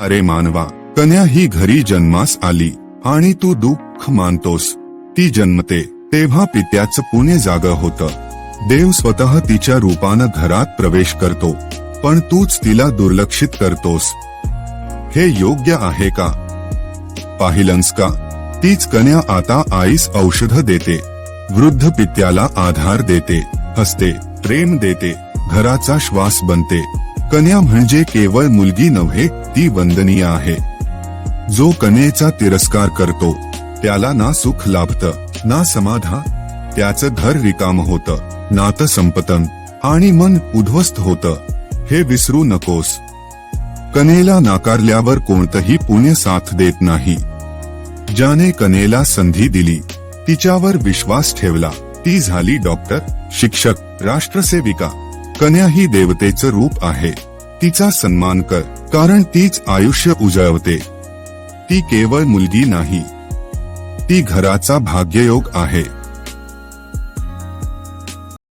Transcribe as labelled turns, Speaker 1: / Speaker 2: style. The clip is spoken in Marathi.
Speaker 1: अरे मानवा कन्या ही घरी जन्मास आली आणि तू दुःख मानतोस. ती जन्मते तेव्हा पित्याचं पुणे जाग होत. देव स्वतः तिच्या रूपानं घरात प्रवेश करतो पण तूच तिला दुर्लक्षित करतोस. हे योग्य आहे का? पाहिलंस का? तीच कन्या आता आईस औषध देते वृद्ध पित्याला आधार देते हसते प्रेम देते घराचा श्वास बनते. कन्या म्हणजे केवळ मुलगी नव्हे ती वंदनीय आहे. जो कन्येचा तिरस्कार करतो त्याला ना सुख लाभत ना समाधान त्याचं घर रिकाम होतं नातं संपतन आणि मन उद्ध्वस्त होतं हे विसरू नकोस. कनेला नाकारल्यावर कोणतंही पुण्य साथ देत नाही. ज्याने कनेला संधी दिली तिच्यावर विश्वास ठेवला ती झाली डॉक्टर शिक्षक राष्ट्रसेविका कन्या ही देवतेचं रूप आहे. तिचा सन्मान कर कारण तीच आयुष्य उजळवते. ती केवळ मुलगी नाही. ती घराचा भाग्ययोग आहे.